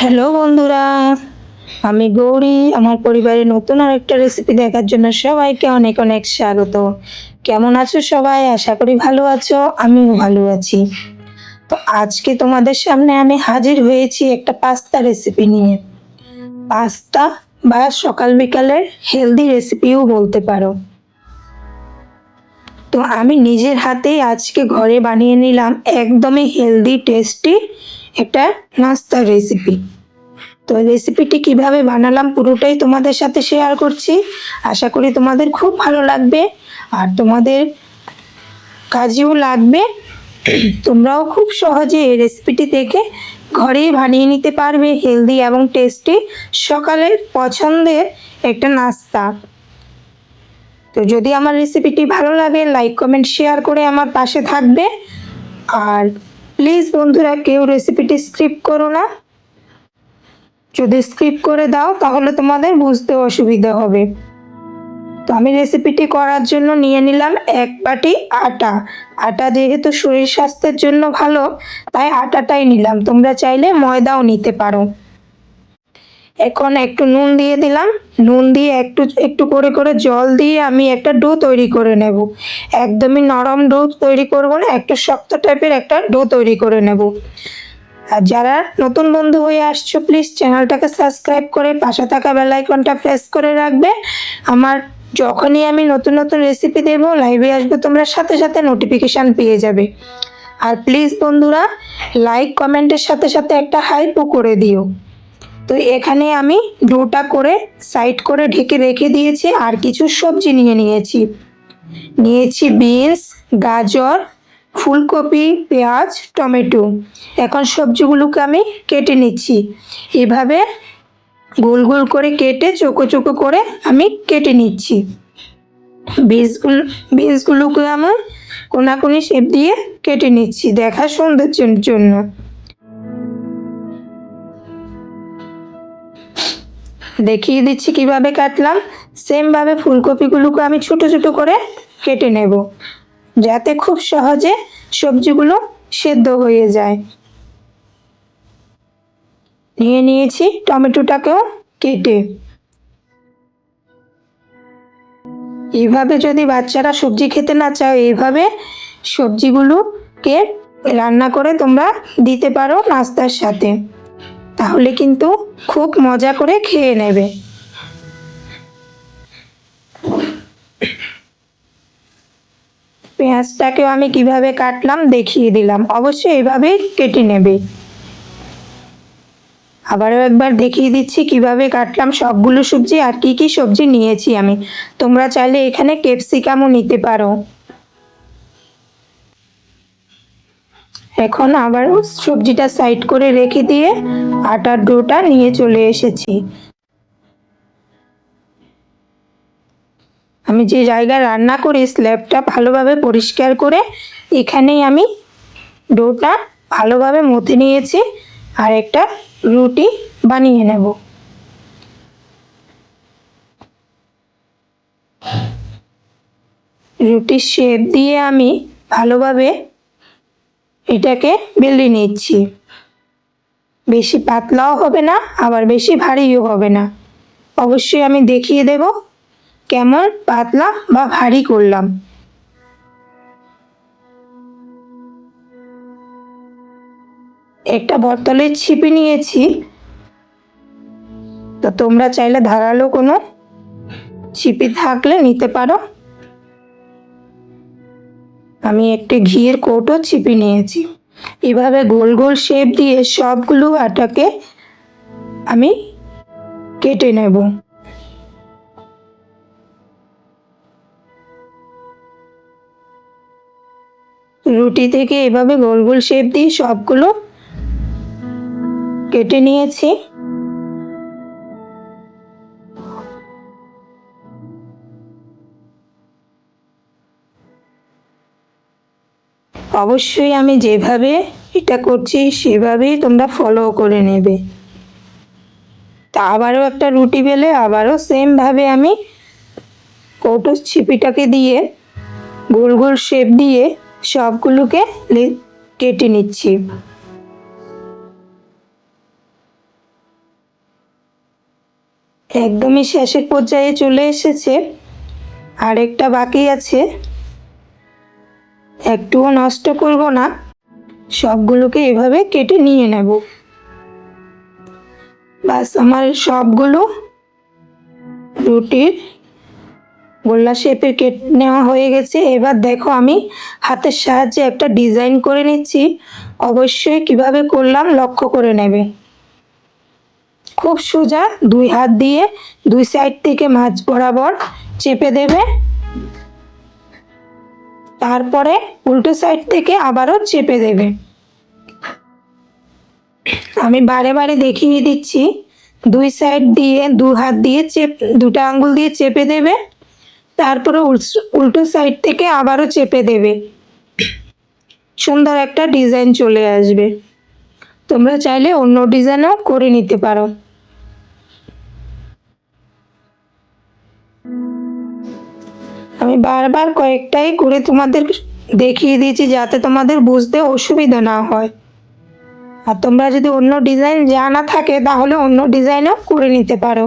Hello বন্ধুরা, আমি গৌরী, আমার পরিবারের নতুন আরেকটা রেসিপি দেখার জন্য সবাইকে অনেক অনেক স্বাগত। কেমন আছো সবাই? আশা করি ভালো আছো, আমিও ভালো আছি। তো আজকে তোমাদের সামনে আমি হাজির হয়েছি একটা পাস্তা রেসিপি নিয়ে। পাস্তা বা সকাল বিকালের হেলদি রেসিপিও বলতে পারো। তো আমি নিজের হাতেই আজকে ঘরে বানিয়ে নিলাম একদমই হেলদি টেস্টি একটা নাস্তার রেসিপি তো রেসিপিটি কীভাবে বানালাম পুরোটাই তোমাদের সাথে শেয়ার করছি। আশা করি তোমাদের খুব ভালো লাগবে। আর তোমাদের কাজেও লাগবে। তোমরাও খুব সহজে এই রেসিপিটি দেখে ঘরেই বানিয়ে নিতে পারবে হেলদি এবং টেস্টি সকালের পছন্দের একটা নাস্তা। তো যদি আমার রেসিপিটি ভালো লাগে লাইক কমেন্ট শেয়ার করে আমার পাশে থাকবে। আর প্লিজ বন্ধুরা কেউ রেসিপিটি স্ক্রিপ করো না। যদি স্ক্রিপ করে দাও, তাহলে তোমাদের বুঝতে অসুবিধা হবে। তো আমি রেসিপিটি করার জন্য নিয়ে নিলাম এক বাটি আটা। আটা যেহেতু শরীর স্বাস্থ্যের জন্য ভালো, তাই আটাটাই নিলাম। তোমরা চাইলে ময়দাও নিতে পারো। এখন একটু নুন দিয়ে দিলাম। নুন দিয়ে একটু একটু করে করে জল দিয়ে আমি একটা ডো তৈরি করে নেব। একদমই নরম ডো তৈরি করব না, একটু শক্ত টাইপের একটা ডো তৈরি করে নেব। আর যারা নতুন বন্ধু হয়ে আসছো প্লিজ চ্যানেলটাকে সাবস্ক্রাইব করে পাশে থাকা বেল আইকনটা প্রেস করে রাখবে। আমার যখনই আমি নতুন নতুন রেসিপি দেব লাইভে আসবে, তোমরা সাথে সাথে নোটিফিকেশান পেয়ে যাবে। আর প্লিজ বন্ধুরা লাইক কমেন্টের সাথে সাথে একটা হাইপও করে দিও। তো এখানে আমি ডোটা করে সাইড করে ঢেকে রেখে দিয়েছি, আর কিছু সবজি নিয়ে নিয়েছি। নিয়েছি বিনস, গাজর, ফুলকপি, পেঁয়াজ, টমেটো। এখন সবজিগুলোকে আমি কেটে নিচ্ছি। এভাবে গোল গোল করে কেটে চোকো চোকো করে আমি কেটে নিচ্ছি। বীজগুলো বীজগুলোকে আমি কোনাকুনি শেপ দিয়ে কেটে নিচ্ছি দেখা সৌন্দর্যের জন্য। দেখিয়ে দিচ্ছি কীভাবে কাটলাম। সেমভাবে ফুলকপিগুলোকে আমি ছোট ছোট করে কেটে নেব, যাতে খুব সহজে সবজিগুলো সেদ্ধ হয়ে যায়। নিয়ে নিয়েছি টমেটোটাকেও কেটে। এইভাবে যদি বাচ্চারা সবজি খেতে না চাও এইভাবে সবজিগুলোকে রান্না করে তোমরা দিতে পারো নাস্তার সাথে। তাহলে কিন্তু খুব মজা করে খেয়ে নেবে। পেঁয়াজটাকেও আমি কীভাবে কাটলাম দেখিয়ে দিলাম। অবশ্যই এইভাবেই কেটে নেবে। আবারও একবার দেখিয়ে দিচ্ছি কীভাবে কাটলাম সবগুলো সবজি আর কি কি সবজি নিয়েছি আমি। তোমরা চাইলে এখানে ক্যাপসিকামও নিতে পারো। এখন আবারও সবজিটা সাইড করে রেখে দিয়ে আটার ডোটা নিয়ে চলে এসেছি। আমি যে জায়গায় রান্না করি স্ল্যাবটা ভালোভাবে পরিষ্কার করে এখানেই আমি ডোটা ভালোভাবে মথে নিয়েছি আর একটা রুটি বানিয়ে নেব। রুটির শেপ দিয়ে আমি ভালোভাবে এটাকে বেলে নিচ্ছি। বেশি পাতলাও হবে না, আবার বেশি ভারীও হবে না। অবশ্যই আমি দেখিয়ে দেব কেমন পাতলা বা ভারী করলাম। একটা বোতলের ছিপি নিয়েছি। তো তোমরা চাইলে ধারালো কোনো ছিপি থাকলে নিতে পারো। আমি একটি ঘিয়ের কৌটো ছিপি নিয়েছি। এভাবে গোল গোল শেপ দিয়ে সবগুলো আটাকে আমি কেটে নেব। রুটি থেকে এভাবে গোল গোল শেপ দিয়ে সবগুলো কেটে নিয়েছি। অবশ্যই আমি যেভাবে এটা করছি, সেভাবেই তোমরা ফলো করে নেবে। তা আবারও একটা রুটি বেলে আবারও সেমভাবে আমি কৌটো ছিপিটাকে দিয়ে, গোল গোল শেপ দিয়ে সবগুলোকে কেটে নিচ্ছি। একদমই শেষের পর্যায়ে চলে এসেছে। আরেকটা বাকি আছে। একটুও নষ্ট করব না। সবগুলোকে এভাবে কেটে নিয়ে নেব। বাস, আমার সবগুলো রুটির গোল্লা শেপের কেটে নেওয়া হয়ে গেছে। এবার দেখো, আমি হাতের সাহায্যে একটা ডিজাইন করে নিচ্ছি। অবশ্যই কীভাবে করলাম লক্ষ্য করে নেবে। খুব সোজা দুই হাত দিয়ে দুই সাইড থেকে মাছ বরাবর চেপে দেবে। তারপরে উল্টো সাইড থেকে আবারও চেপে দেবে। আমি বারে বারে দেখিয়ে দিচ্ছি, দুই সাইড দিয়ে, দু হাত দিয়ে চেপ, দুটো আঙ্গুল দিয়ে চেপে দেবে, তারপরে উল্টো সাইড থেকে আবারও চেপে দেবে। সুন্দর একটা ডিজাইন চলে আসবে। তোমরা চাইলে অন্য ডিজাইনও করে নিতে পারো। আমি বারবার কয়েকটাই করে তোমাদের দেখিয়ে দিয়েছি যাতে তোমাদের বুঝতে অসুবিধা না হয়। আর তোমরা যদি অন্য ডিজাইন জানা থাকে, তাহলে অন্য ডিজাইনও করে নিতে পারো।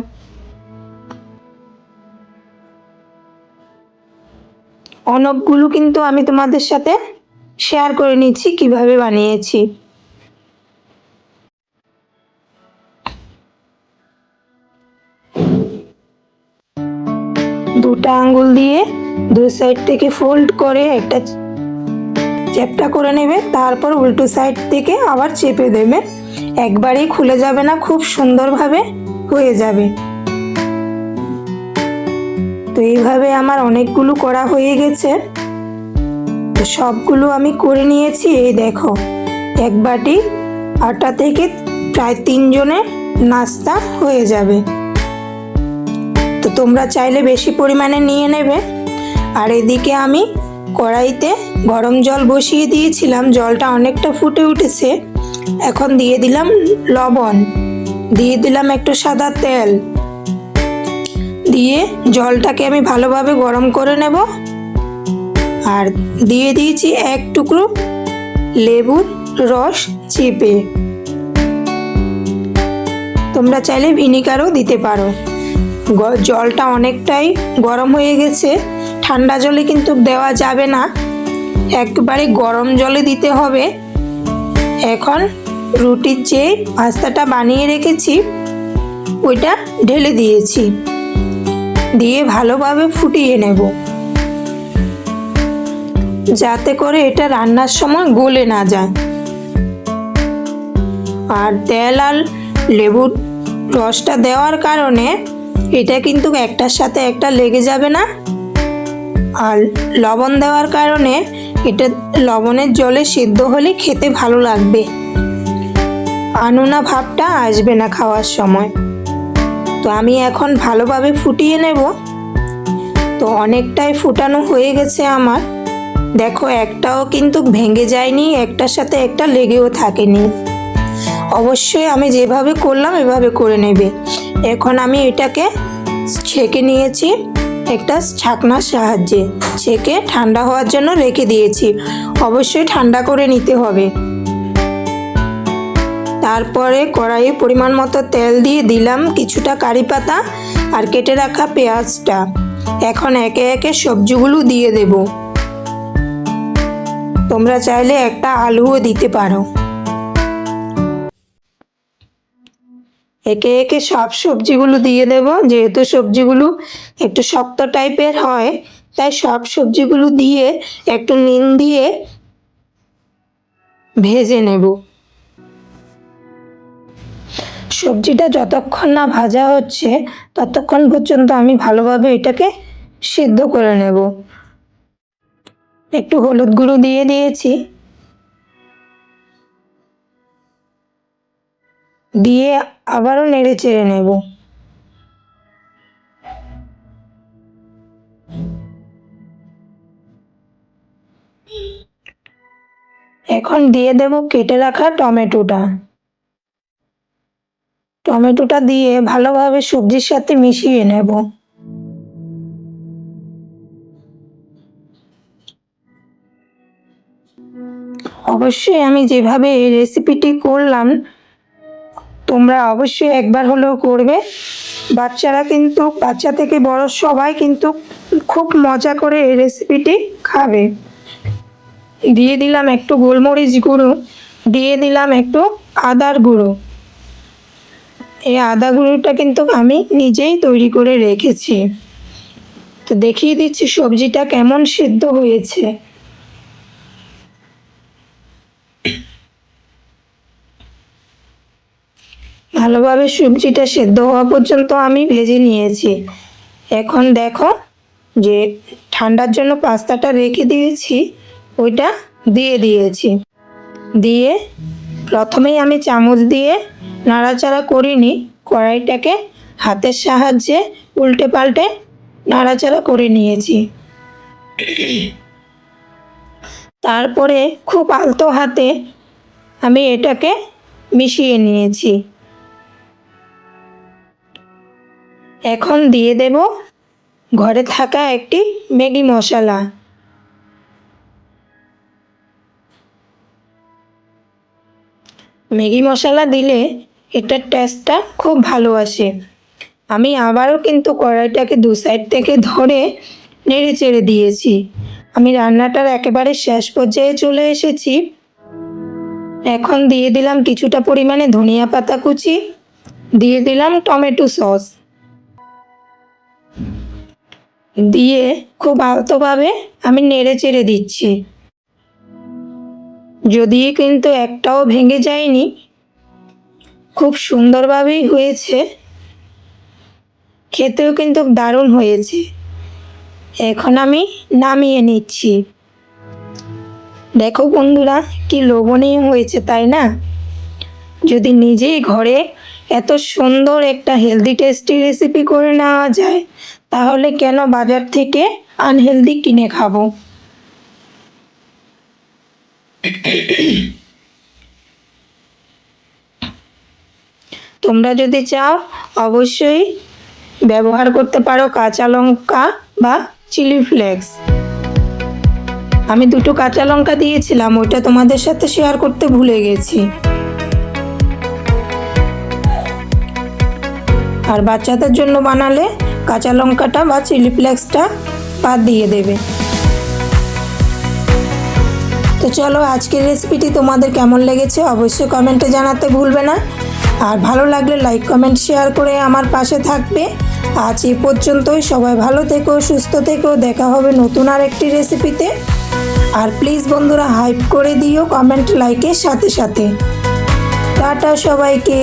অনেকগুলো কিন্তু আমি তোমাদের সাথে শেয়ার করে নিচ্ছি, কীভাবে বানিয়েছি। দুটা আঙ্গুল দিয়ে দুই সাইড থেকে ফোল্ড করে একটা চ্যাপটা করে নেবে, তারপর উল্টো সাইড থেকে আবার চেপে দেবে। একবারেই খুলে যাবে না, খুব সুন্দরভাবে হয়ে যাবে। তো এইভাবে আমার অনেকগুলো করা হয়ে গেছে। তো সবগুলো আমি করে নিয়েছি, এই দেখো। এক বাটি আটা থেকে প্রায় তিনজনের নাস্তা হয়ে যাবে। তো তোমরা চাইলে বেশি পরিমাণে নিয়ে নেবে। আর এদিকে আমি কড়াইতে গরম জল বসিয়ে দিয়েছিলাম। জলটা অনেকটা ফুটে উঠেছে। এখন দিয়ে দিলাম লবণ। দিয়ে দিলাম একটু সাদা তেল। দিয়ে জলটাকে আমি ভালোভাবে গরম করে নেব। আর দিয়ে দিয়েছি এক টুকরো লেবুর রস চেপে। তোমরা চাইলে ভিনিগারও দিতে পারো। জলটা অনেকটাই গরম হয়ে গেছে। ঠান্ডা জলে কিন্তু দেওয়া যাবে না। একবারে গরম জলে দিতে হবে। এখন রুটির যে পাস্তাটা বানিয়ে রেখেছি, ওইটা ঢেলে দিয়েছি। দিয়ে ভালোভাবে ফুটিয়ে নেব। যাতে করে এটা রান্নার সময় গলে না যায়। আর তেল আর লেবুর রসটা দেওয়ার কারণে এটা কিন্তু একটার সাথে একটা লেগে যাবে না। আর লবণ দেওয়ার কারণে এটা লবণের জলে সিদ্ধ হলে খেতে ভালো লাগবে। আনুনা ভাবটা আসবে না খাওয়ার সময়। তো আমি এখন ভালোভাবে ফুটিয়ে নেব। তো অনেকটাই ফুটানো হয়ে গেছে আমার। দেখো একটাও কিন্তু ভেঙে যায়নি, একটার সাথে একটা লেগেও থাকেনি। অবশ্যই আমি যেভাবে করলাম এভাবে করে নেবে। এখন আমি এটাকে ছেঁকে নিয়েছি। একটা ছাকনার সাহায্যে। ছেঁকে ঠান্ডা হওয়ার জন্য রেখে দিয়েছি। অবশ্যই ঠান্ডা করে নিতে হবে। তারপরে কড়াইয়ে পরিমাণ মতো তেল দিয়ে দিলাম কিছুটা কারি পাতা আর কেটে রাখা পেঁয়াজটা। এখন একে একে সবজিগুলো দিয়ে দেব। তোমরা চাইলে একটা আলুও দিতে পারো। একে একে সব সবজিগুলো দিয়ে দেব। যেহেতু সবজিগুলো একটু শক্ত টাইপের হয়, তাই সব সবজিগুলো দিয়ে একটু নুন দিয়ে ভেজে নেব। সবজিটা যতক্ষণ না ভাজা হচ্ছে, ততক্ষণ পর্যন্ত আমি ভালোভাবে এটাকে সিদ্ধ করে নেব। একটু হলুদ গুঁড়ো দিয়ে দিয়েছি। দিয়ে আবারও নেড়ে চেড়ে নেব। এখন দিয়ে দেব কেটে রাখা টমেটোটা। টমেটোটা দিয়ে ভালোভাবে সবজির সাথে মিশিয়ে নেব। অবশ্যই আমি যেভাবে রেসিপিটি করলাম তোমরা অবশ্যই একবার হলেও করবে। বাচ্চারা কিন্তু, বাচ্চা থেকে বড় সবাই কিন্তু খুব মজা করে এই রেসিপিটি খাবে। দিয়ে দিলাম একটু গোলমরিচ গুঁড়ো, দিয়ে দিলাম একটু আদার গুঁড়ো। এই আদা গুঁড়োটা কিন্তু আমি নিজেই তৈরি করে রেখেছি। তো দেখিয়ে দিচ্ছি সবজিটা কেমন সিদ্ধ হয়েছে। ভালোভাবে সবজিটা সেদ্ধ হওয়া পর্যন্ত আমি ভেজে নিয়েছি। এখন দেখো যে ঠান্ডার জন্য পাস্তাটা রেখে দিয়েছি, ওইটা দিয়ে দিয়েছি। দিয়ে প্রথমেই আমি চামচ দিয়ে নাড়াচাড়া করিনি, কড়াইটাকে হাতের সাহায্যে উল্টে পাল্টে নাড়াচাড়া করে নিয়েছি। তারপরে খুব আলতো হাতে আমি এটাকে মিশিয়ে নিয়েছি। এখন দিয়ে দেব ঘরে থাকা একটি ম্যাগি মশলা। ম্যাগি মশলা দিলে এটার টেস্টটা খুব ভালো আসে। আমি আবারও কিন্তু কড়াইটাকে দু সাইড থেকে ধরে নেড়ে চেড়ে দিয়েছি। আমি রান্নাটার একেবারে শেষ পর্যায়ে চলে এসেছি। এখন দিয়ে দিলাম কিছুটা পরিমাণে ধনিয়া পাতা কুচি, দিয়ে দিলাম টমেটো সস। দিয়ে খুব আলতোভাবে আমি নেড়ে চেড়ে দিচ্ছি। যদি কিন্তু একটাও ভেঙে যায়নি, খুব সুন্দরভাবেই হয়েছে। খেতেও কিন্তু দারুণ হয়েছে। এখন আমি নামিয়ে নিচ্ছি। দেখো বন্ধুরা, কি লোভনীয় হয়েছে, তাই না? যদি নিজেই ঘরে এত সুন্দর একটা হেলদি টেস্টি রেসিপি করে নেওয়া যায় তাহলে কেন বাজার থেকে আনহেলদি কিনে খাব? তোমরা যদি চাও, অবশ্যই ব্যবহার করতে পারো কাঁচা লঙ্কা বা চিলি ফ্লেক্স। আমি দুটো কাঁচা লঙ্কা দিয়েছিলাম, ওইটা তোমাদের সাথে শেয়ার করতে ভুলে গেছি। আর বাচ্চাদের জন্য বানালে কাঁচা লঙ্কাটা বা চিলি ফ্লেক্সটা বাদ দিয়ে দেবে। তো চলো আজকের রেসিপিটি তোমাদের কেমন লেগেছে অবশ্যই কমেন্টে জানাতে ভুলবে না। আর ভালো লাগলে লাইক কমেন্ট শেয়ার করে আমার পাশে থাকবে। আজ এ পর্যন্তই, সবাই ভালো থেকো, সুস্থ থেকো, দেখা হবে নতুন আর একটি রেসিপিতে আর প্লিজ বন্ধুরা হাইপ করে দিও কমেন্ট লাইকের সাথে সাথে। টাটা সবাইকে।